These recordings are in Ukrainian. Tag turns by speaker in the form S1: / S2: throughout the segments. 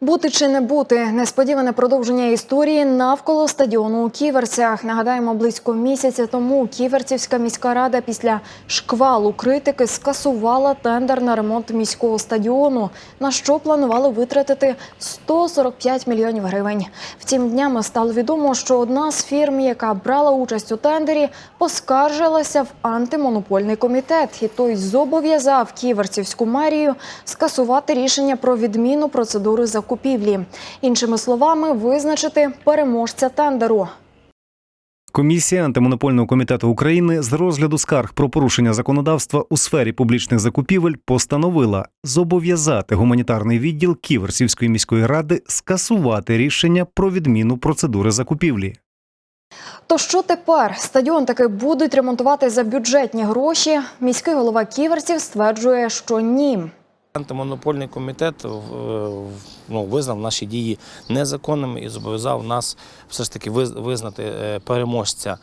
S1: Бути чи не бути несподіване продовження історії навколо стадіону у Ківерцях. Нагадаємо, близько місяця тому Ківерцівська міська рада після шквалу критики скасувала тендер на ремонт міського стадіону, на що планували витратити 145 мільйонів гривень. Втім, днями стало відомо, що одна з фірм, яка брала участь у тендері, поскаржилася в антимонопольний комітет, і той зобов'язав Ківерцівську мерію скасувати рішення про відміну процедури закупівлі. Іншими словами, визначити переможця тендеру.
S2: Комісія антимонопольного комітету України з розгляду скарг про порушення законодавства у сфері публічних закупівель постановила зобов'язати гуманітарний відділ Ківерсівської міської ради скасувати рішення про відміну процедури закупівлі.
S1: То що тепер? Стадіон таки будуть ремонтувати за бюджетні гроші. Міський голова Ківерців стверджує, що ні.
S3: Антимонопольний комітет е, ну, визнав наші дії незаконними і зобов'язав нас все ж таки виз- визнати е, переможця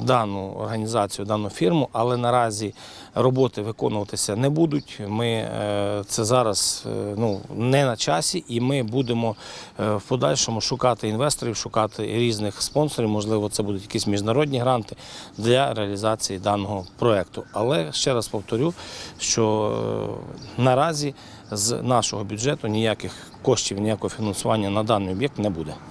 S3: дану організацію, дану фірму, але наразі роботи виконуватися не будуть. Ми е, це зараз е, ну, не на часі, і ми будемо е, в подальшому шукати інвесторів, шукати різних спонсорів. Можливо, це будуть якісь міжнародні гранти для реалізації даного проекту. Але ще раз повторю, що е, наразі з нашого бюджету ніяких коштів, ніякого фінансування на даний об'єкт не буде.